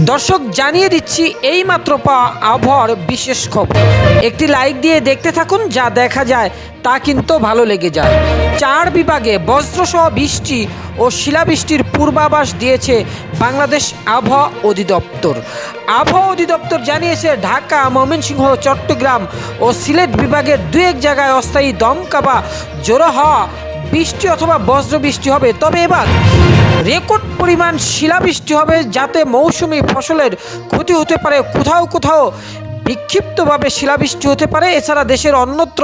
দর্শক, জানিয়ে দিচ্ছি, এইমাত্র পাওয়া আবহাওয়ার বিশেষ খবর। একটি লাইক দিয়ে দেখতে থাকুন, যা দেখা যায়, তা কিন্তু ভালো লেগে যায়। চার বিভাগে বজ্রসহ বৃষ্টি ও শিলাবৃষ্টির পূর্বাভাস দিয়েছে বাংলাদেশ আবহাওয়া অধিদপ্তর। আবহাওয়া অধিদপ্তর জানিয়েছে, ঢাকা, ময়মনসিংহ, চট্টগ্রাম ও সিলেট বিভাগের দু এক জায়গায় অস্থায়ী দমকা বা জোড়ো হওয়া বৃষ্টি অথবা বজ্র বৃষ্টি হবে, তবে এবার রেকর্ড পরিমাণ শিলাবৃষ্টি হবে যাতে মৌসুমি ফসলের ক্ষতি হতে পারে। কোথাও কোথাও বিক্ষিপ্তভাবে শিলাবৃষ্টি হতে পারে। এছাড়া দেশের অন্যত্র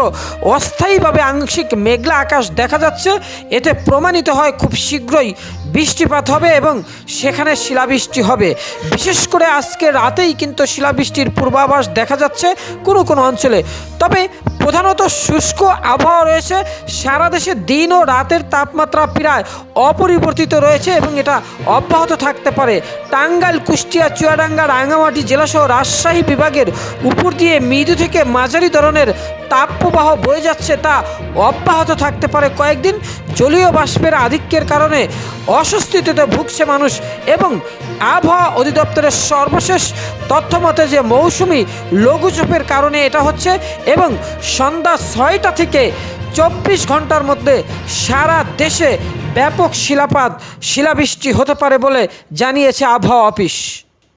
অস্থায়ীভাবে আংশিক মেঘলা আকাশ দেখা যাচ্ছে। এতে প্রমাণিত হয় খুব শীঘ্রই বৃষ্টিপাত হবে এবং সেখানে শিলাবৃষ্টি হবে। বিশেষ করে আজকে রাতেই কিন্তু শিলাবৃষ্টির পূর্বাভাস দেখা যাচ্ছে কোনো কোনো অঞ্চলে। তবে প্রধানত শুষ্ক আবহাওয়া রয়েছে। সারা দেশে দিন ও রাতের তাপমাত্রা প্রায় অপরিবর্তিত রয়েছে এবং এটা অব্যাহত থাকতে পারে। টাঙ্গাইল, কুষ্টিয়া, চুয়াডাঙ্গা, রাঙ্গামাটি জেলাসহ রাজশাহী বিভাগের উপর দিয়ে মৃদু থেকে মাঝারি ধরনের তাপপ্রবাহ বয়ে যাচ্ছে তা অব্যাহত থাকতে পারে কয়েকদিন জলীয় বাষ্পের আধিক্যের কারণে। অস্বস্তিতে ভুগছে মানুষ এবং আবহাওয়া অধিদপ্তরের সর্বশেষ তথ্য মতে যে মৌসুমি লঘুচাপের কারণে এটা হচ্ছে এবং সন্ধ্যা ছয়টা থেকে চব্বিশ ঘণ্টার মধ্যে সারা দেশে ব্যাপক শিলাপাত, শিলাবৃষ্টি হতে পারে বলে জানিয়েছে আবহাওয়া অফিস।